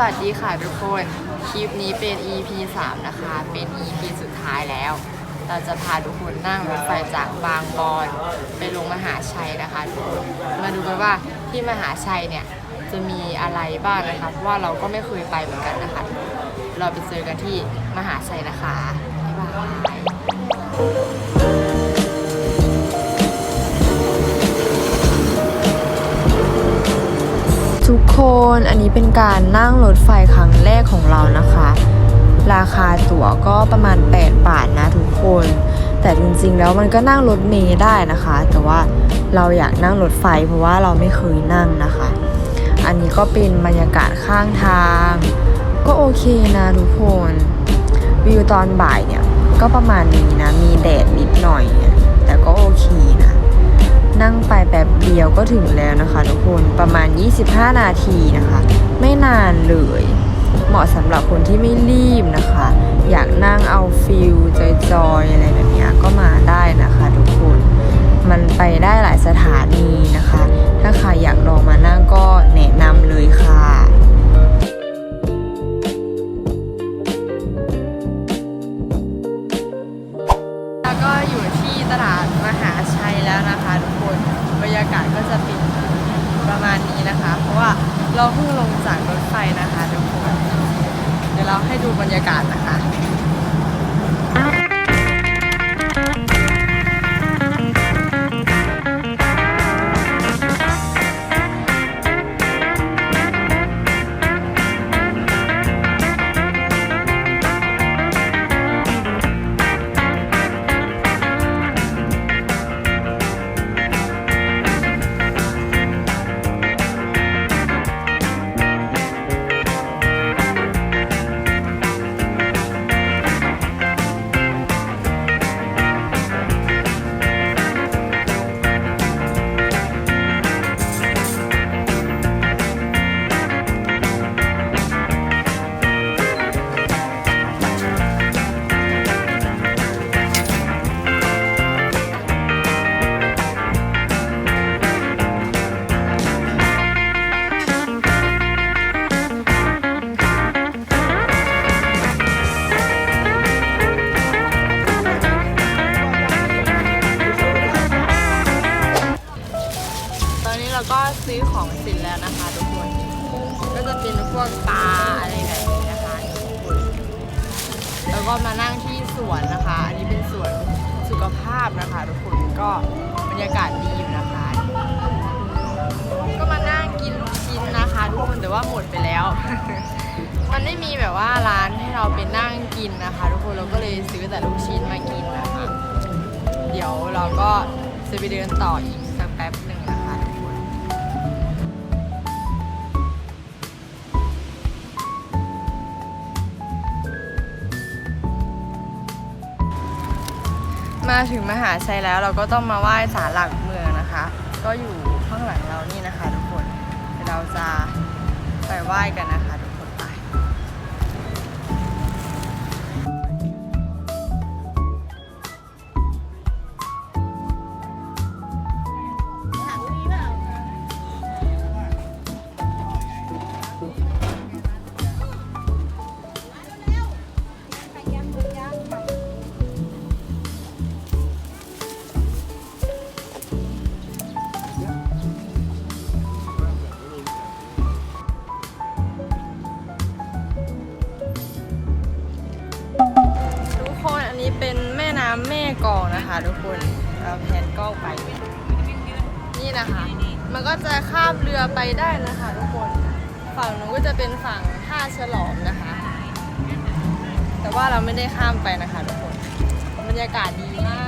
วัสดีค่ะทุกคน คลิปนี้เป็น EP 3 นะคะ เป็น EP สุดท้ายแล้ว เราจะพาทุกคนนั่งรถไฟจากบางบอนไปลงมหาชัยนะคะทุกคนมาดูกันว่าที่มหาชัยเนี่ยจะมีอะไรบ้างนะคะ เพราะว่าเราก็ไม่เคยไปเหมือนกันนะคะ เราไปเจอกันที่มหาชัยนะคะ บ๊ายบาย คนอันนี้เป็นการนั่งรถไฟครั้งแรกของเรานะคะ ราคาตั๋วก็ประมาณ 8 บาทนะทุกคน แต่จริงๆแล้วมันก็นั่งรถเมล์ได้นะคะ แต่ว่าเราอยากนั่งรถไฟเพราะว่าเราไม่เคยนั่งนะคะ อันนี้ก็เป็นบรรยากาศข้างทาง ก็โอเคนะทุกคนวิวตอนบ่ายเนี่ยก็ประมาณนี้นะ มีแดดนิดหน่อย แต่ก็โอเคนะ นั่งไปแป๊บเดียวก็ถึงแล้วนะคะทุกคนประมาณ 25 นาทีนะคะ ไม่นานเลย เหมาะสำหรับคนที่ไม่รีบนะคะ อยากนั่งเอาฟิลจอยๆอะไรแบบนี้ก็มาได้นะคะทุกคน มันไปได้หลายสถานีนะคะ ถ้าใครอยากลองมานั่งก็แนะนำเลยค่ะแล้วก็อยู่ที่ตลาดมหาชัยแล้วนะคะทุกคน รรยากาศก็จะเป็นประมาณนี้นะคะ เพราะว่าเราเพิ่งลงจากรถไฟนะคะทุกคนเดี๋ยวเราให้ดูบรรยากาศนะคะ เราก็ซื้อของเสร็จแล้วนะคะทุกคน ก็จะเป็นพวกปลาอะไรแบบนี้นะคะทุกคนแล้วก็มานั่งที่สวนนะคะ อันนี้เป็นสวนสุขภาพนะคะทุกคนก็บรรยากาศดีอยู่นะคะ ก็มานั่งกินลูกชิ้นนะคะทุกคนแต่ว่าหมดไปแล้ว มันไม่มีแบบว่าร้านให้เราไปนั่งกินนะคะ ทุกคนเราก็เลยซื้อแต่ลูกชิ้นมากินนะคะ เดี๋ยวเราก็จะไปเดินต่ออีก มาถึงมหาชัยแล้วเราก็ต้องมาไหว้ศาลหลักเมืองนะคะ ก็อยู่ข้างหลังเรานี่นะคะ ทุกคนเดี๋ยวเราจะไปไหว้กันนะคะ นะคะทุกคนเราแพนกล้องไป นี่นะคะ มันก็จะข้ามเรือไปได้นะคะทุกคน ฝั่งนู้นก็จะเป็นฝั่งท่าฉลอมนะคะ แต่ว่าเราไม่ได้ข้ามไปนะคะทุกคน บรรยากาศดีมาก